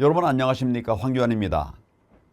여러분 안녕하십니까 황교안입니다.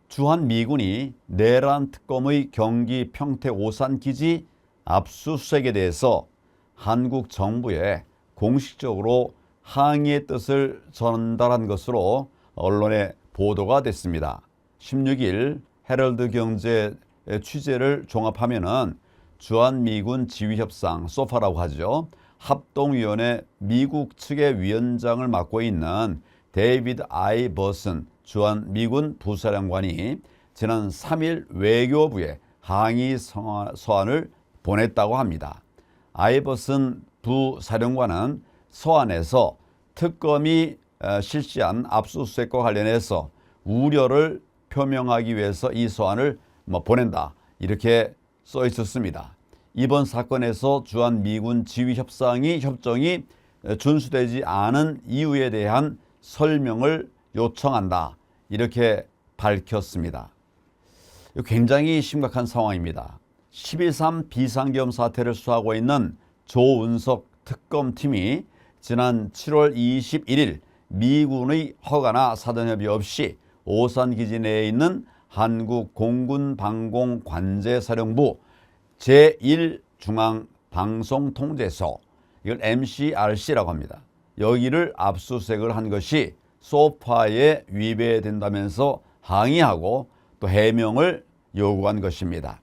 주한 미군이 내란 특검의 경기 평택 오산 기지 압수수색에 대해서 한국 정부에 공식적으로 항의의 뜻을 전달한 것으로 언론에 보도가 됐습니다. 16일 헤럴드 경제 취재를 종합하면은 주한 미군 지휘 협상 소파라고 하죠. 합동위원회 미국 측의 위원장을 맡고 있는 데이비드 아이 버슨 주한 미군 부사령관이 지난 3일 외교부에 항의 서한을 보냈다고 합니다. 아이버슨 부사령관은 서한에서 특검이 어, 실시한 압수수색과 관련해서 우려를 표명하기 위해서 이 서한을 뭐 보낸다 이렇게 써 있었습니다. 이번 사건에서 주한 미군 지휘 협상이 협정이 준수되지 않은 이유에 대한 설명을 요청한다 이렇게 밝혔습니다. 굉장히 심각한 상황입니다. 11.3 비상계엄 사태를 수사하고 있는 조은석 특검팀이 지난 7월 21일 미군의 허가나 사전협의 없이 오산 기지 내에 있는 한국 공군 방공 관제 사령부 제1 중앙 방송 통제소 이걸 MCRC라고 합니다. 여기를 압수수색을 한 것이 소파에 위배된다면서 항의하고 또 해명을 요구한 것입니다.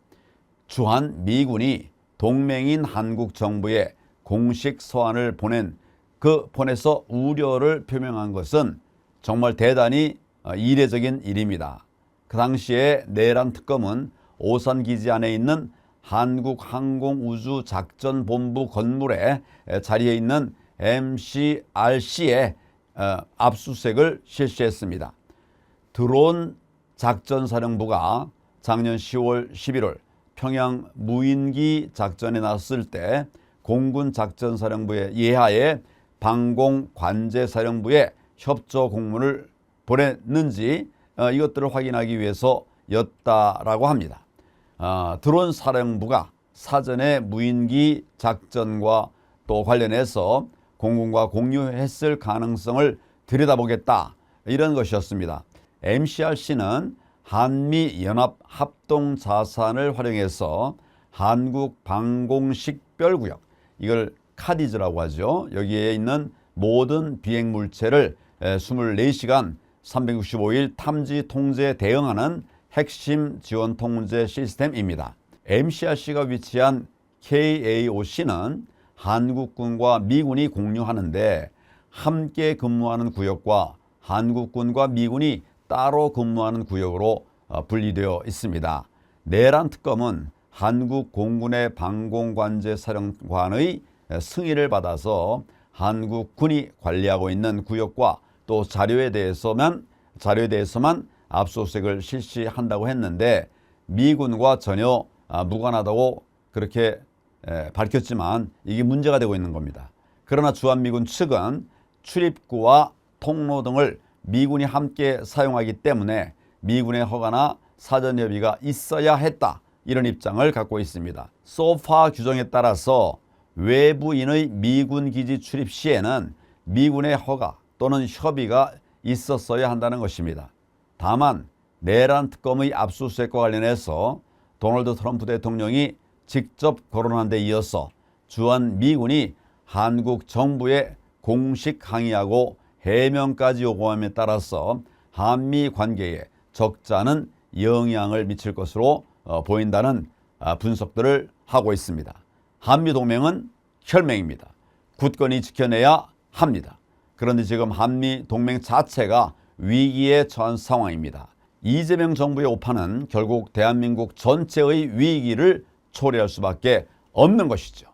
주한 미군이 동맹인 한국 정부에 공식 서한을 보낸 그 보내서 우려를 표명한 것은 정말 대단히 어, 이례적인 일입니다. 그 당시에 내란 특검은 오산 기지 안에 있는 한국항공우주작전본부 건물에 자리해 있는 MCRC에 어, 압수수색을 실시했습니다. 드론 작전사령부가 작년 10월 11월 평양 무인기 작전에 나섰을 때 공군 작전사령부의 예하에 방공 관제사령부에 협조 공문을 보냈는지 어, 이것들을 확인하기 위해서였다라고 합니다. 어, 드론 사령부가 사전에 무인기 작전과 또 관련해서 공군과 공유했을 가능성을 들여다보겠다 이런 것이었습니다. MCRC는 한미 연합 합동 자산을 활용해서 한국 방공식 별구역 이걸 카디즈라고 하죠. 여기에 있는 모든 비행 물체를 24시간 365일 탐지 통제 대응하는 핵심 지원 통제 시스템입니다. MCRC가 위치한 KAOC는 한국군과 미군이 공유하는데 함께 근무하는 구역과 한국군과 미군이 따로 근무하는 구역으로 어, 분리되어 있습니다. 내란 특검은 한국 공군의 방공관제 사령관의 승인을 받아서 한국 군이 관리하고 있는 구역과 또 자료에 대해서만 자료에 대해서만 압수수색을 실시한다고 했는데 미군과 전혀 아, 무관하다고 그렇게 밝혔지만 이게 문제가 되고 있는 겁니다. 그러나 주한미군 측은 출입구와 통로 등을 미군이 함께 사용하기 때문에 미군의 허가나 사전 협의가 있어야 했다. 이런 입장을 갖고 있습니다. 소파 규정에 따라서 외부인의 미군 기지 출입 시에는 미군의 허가 또는 협의가 있었어야 한다는 것입니다. 다만 내란 특검의 압수수색과 관련해서 도널드 트럼프 대통령이 직접 거론한 데 이어서 주한 미군이 한국 정부에 공식 항의하고 해명까지 요구함에 따라서 한미 관계에 적잖은 영향을 미칠 것으로 어, 보인다는 아, 분석들을 하고 있습니다. 한미 동맹은 혈맹입니다. 굳건히 지켜내야 합니다. 그런데 지금 한미 동맹 자체가 위기에 처한 상황입니다. 이재명 정부의 오판은 결국 대한민국 전체의 위기를 초래할 수밖에 없는 것이죠.